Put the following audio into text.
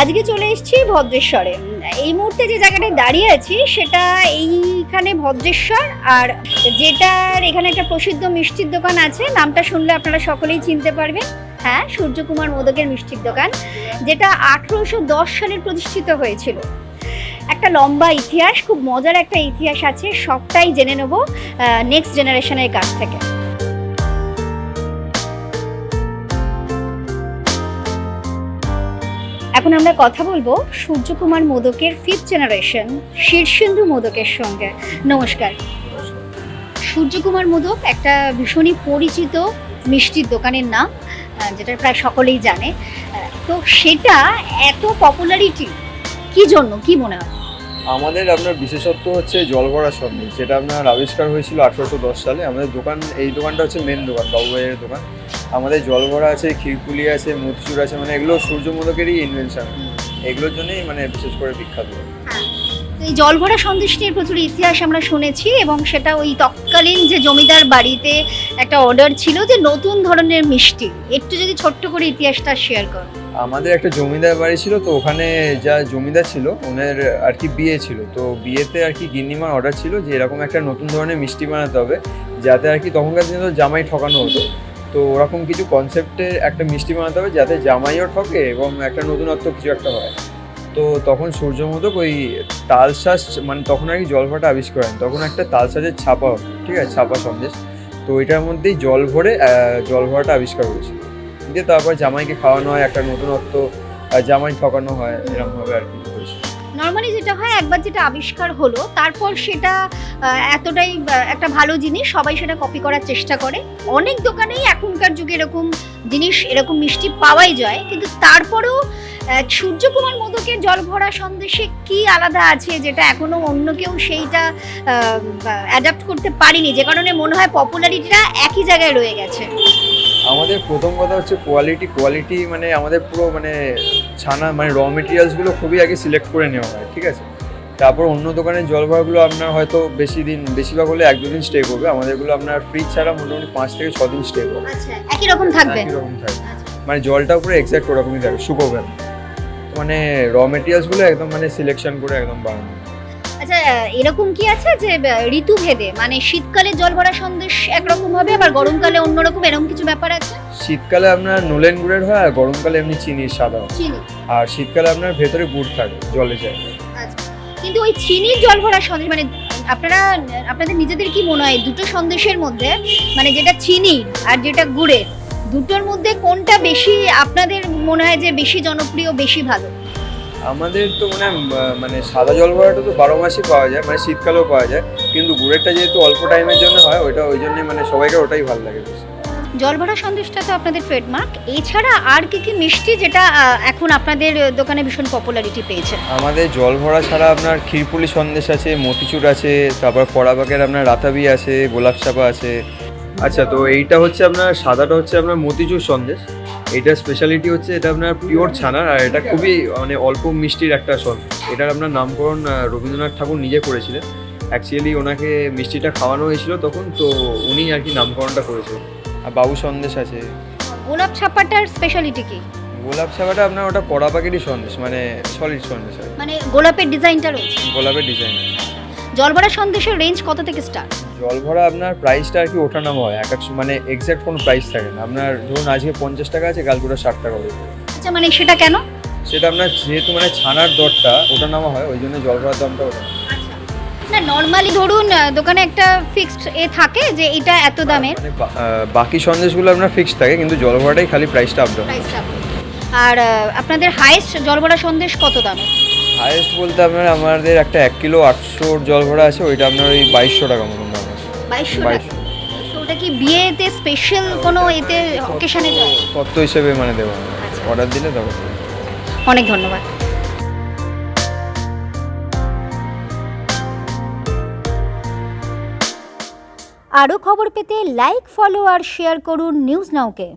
আজকে চলে এসেছি ভদ্রেশ্বরে। এই মুহূর্তে যে জায়গাটায় দাঁড়িয়ে আছি, সেটা এইখানে ভদ্রেশ্বর আর যেটার এখানে একটা প্রসিদ্ধ মিষ্টির দোকান আছে, নামটা শুনলে আপনারা সকলেই চিনতে পারবেন। হ্যাঁ সূর্যকুমার মোদকের মিষ্টির দোকান, যেটা আঠেরোশো দশ সালে প্রতিষ্ঠিত হয়েছিল। একটা লম্বা ইতিহাস, খুব মজার একটা ইতিহাস আছে, সবটাই জেনে নেব নেক্সট জেনারেশনের কাছ থেকে। এখন আমরা কথা বলব সূর্যকুমার মোদকের ফিফথ জেনারেশন শীর্ষেন্দু মোদকের সঙ্গে। নমস্কার। সূর্যকুমার মোদক একটা ভীষণই পরিচিত মিষ্টির দোকানের নাম যেটা প্রায় সকলেই জানে। তো সেটা এত পপুলারিটি কি জন্য, কি মনে হয়? আমাদের আপনার বিশেষত্ব হচ্ছে জল ভরা সন্দেশ যেটা আপনার আবিষ্কার হয়েছিল আঠারোশো দশ সালে। আমাদের দোকান, এই দোকানটা হচ্ছে মেন দোকান বাবুভাইয়ের দোকান। আমাদের জল ভরা আছে ক্ষীরপুলি আছে মতিচুর আছে মানে এগুলো সূর্য মোদকেরই ইনভেনশন এগুলোর জন্যই মানে বিশেষ করে বিখ্যাত। এই জলভরা সন্দেশ নিয়ে প্রচুর ইতিহাস আমরা শুনেছি এবং সেটা ওই তৎকালীন যে জমিদার বাড়িতে একটা অর্ডার ছিল যে নতুন ধরনের মিষ্টি। একটু যদি ছোট্ট করে ইতিহাসটা শেয়ার কর। আমাদের একটা জমিদার বাড়ি ছিল তো ওখানে যা জমিদার ছিল ওনার আর কি বিয়ে ছিল। তো বিয়েতে আর কি গিন্নিমার অর্ডার ছিল যে এরকম একটা নতুন ধরনের মিষ্টি বানাতে হবে যাতে আর কি তখনকার দিনে তো জামাই ঠকানো হতো। তো ওরকম কিছু কনসেপ্টের একটা মিষ্টি বানাতে হবে যাতে জামাইও ঠকে এবং একটা নতুনত্ব কিছু একটা হয়। তো তখন সূর্যমোদক ওই তালশ্বাস মানে তখন আর কি জলভাটা আবিষ্কার করেন তখন একটা তালশ্বাসের ছাপা, ঠিক আছে, ছাপা সন্দেশ। তো এটার মধ্যেই জল ভরে জল ভরাটা আবিষ্কার হয়েছিল। দিয়ে তারপর জামাইকে খাওয়ানো হয়, একটা নতুনত্ব জামাই ঠকানো হয় এরকমভাবে আর কি। হয়েছে নর্মালি যেটা হয়, একবার যেটা আবিষ্কার হলো, তারপর সেটা এতটাই একটা ভালো জিনিস, সবাই সেটা কপি করার চেষ্টা করে। অনেক দোকানেই এখনকার যুগে এরকম জিনিস, এরকম মিষ্টি পাওয়াই যায়, কিন্তু তারপরেও সূর্যকুমার মোদকের জল ভরা সন্দেশে কি আলাদা আছে যেটা এখনও অন্য কেউ সেইটা অ্যাডাপ্ট করতে পারিনি? যে কারণে মনে হয় পপুলারিটিটা একই জায়গায় রয়ে গেছে। আমাদের প্রথম কথা হচ্ছে কোয়ালিটি কোয়ালিটি মানে আমাদের পুরো মানে ছানা মানে র মেটেরিয়ালসগুলো খুবই আগে সিলেক্ট করে নেওয়া হয় ঠিক আছে? তারপর অন্য দোকানের জল ভরাগুলো আপনার হয়তো বেশি দিন বেশিরভাগ হলে এক দুদিন স্টে করবে আমাদেরগুলো আপনার ফ্রিজ ছাড়া মোটামুটি পাঁচ থেকে ছ দিন স্টে করবে। আচ্ছা একই রকম থাকবে? একই রকম থাকে মানে জলটা পুরো এক্সাক্ট ওরকমই থাকে শুকোবে মানে র মেটেরিয়ালসগুলো একদম মানে সিলেকশন করে একদম বানানো। আচ্ছা এরকম কি আছে যে ঋতুভেদে মানে শীতকালে জল ভরা সন্দেশ একরকম হবে আবার গরমকালে অন্যরকম এরকম কিছু ব্যাপার আছে? শীতকালে আপনার নোলেন গুড়ের হয় আর গরমকালে এমনি চিনির সাদা। চিনি। আর শীতকালে আপনার ভেতরে গুড় থাকে জলে যায়। আচ্ছা। কিন্তু ওই চিনির জল ভরা সন্দেশ মানে আপনারা আপনাদের নিজেদের কি মনে হয় দুটো সন্দেশের মধ্যে মানে যেটা চিনি আর যেটা গুড়ে দুটোর মধ্যে কোনটা বেশি আপনাদের মনে হয় যে বেশি জনপ্রিয় বেশি ভালো? আমাদের তো মানে মানে সাদা জল তো বারো মাসই পাওয়া যায় মানে শীতকালেও পাওয়া যায়। কিন্তু গুড়েরটা যেহেতু অল্প টাইমের জন্য হয় ওইটা ওই জন্য মানে সবাইকে ওটাই ভালো লাগে বেশি। জল ভরা সন্দেশটা তো আপনাদের ট্রেডমার্ক এছাড়া আর কি কি মিষ্টি যেটা এখন আপনাদের দোকানে ভীষণ পপুলারিটি পেয়েছে? আমাদের জল ভরা ছাড়া আপনার ক্ষীরপুলি সন্দেশ আছে মতিচুর আছে তারপর কড়াবাগের আপনার রাতাবি আছে গোলাপ চাপা আছে। আচ্ছা তো এইটা হচ্ছে আপনার সাদাটা হচ্ছে আপনার মতিচুর সন্দেশ। এইটার স্পেশালিটি হচ্ছে এটা আপনার পিওর ছানার আর এটা খুবই মানে অল্প মিষ্টির একটা সন্দেশ এটার আপনার নামকরণ রবীন্দ্রনাথ ঠাকুর নিজে করেছিলেন। অ্যাকচুয়ালি ওনাকে মিষ্টিটা খাওয়ানো হয়েছিল তখন তো উনি আর কি নামকরণটা করেছিলেন। আর বাবু সন্দেশ আছে। গোলাপ ছাপাটার স্পেশালিটি কি? গোলাপ ছাপাটা আপনার ওটা কড়াবাগেরই সন্দেশ মানে সলিড সন্দেশ মানে গোলাপের ডিজাইনটা রয়েছে। গোলাপের ডিজাইন জল ভরা সন্দেশের রেঞ্জ কত থেকে স্টার্ট জলভরা আপনার প্রাইসটা আর কি ওঠা ওঠানামা হয়। এক এক মানে এক্স্যাক্ট কোনো প্রাইস থাকে না। আপনার ধরুন আজকে পঞ্চাশ টাকা আছে কালকে ওটা ষাট টাকা হয়ে আচ্ছা মানে সেটা কেন? সেটা আপনার যেহেতু মানে ছানার দরটা ওঠা ওঠানামা হয় ওই জন্য জল ভরার দামটা ওঠে না নর্মালি ধরুন দোকানে একটা ফিক্সড এ থাকে যে এটা এত দামের। মানে বাকি সন্দেশগুলো আপনার ফিক্সড থাকে কিন্তু জল ভরাটাই খালি প্রাইসটা আপ ডাউন আর আপনাদের হাইস্ট জলভরা সন্দেশ কত দামে হায়েস্ট বলতে আপনার আমাদের একটা এক কিলো আটশোর জল ভরা আছে ওইটা আপনার ওই বাইশশো টাকা মতন দাম আছে। বাইশশো ওটা কি বিয়েতে স্পেশাল কোনো এতে অকেশনে যায় তত্ত্ব হিসেবে মানে দেবো আচ্ছা। অর্ডার দিলে তখন অনেক ধন্যবাদ। আরও খবর পেতে লাইক ফলো আর শেয়ার করুন নিউজ নাওকে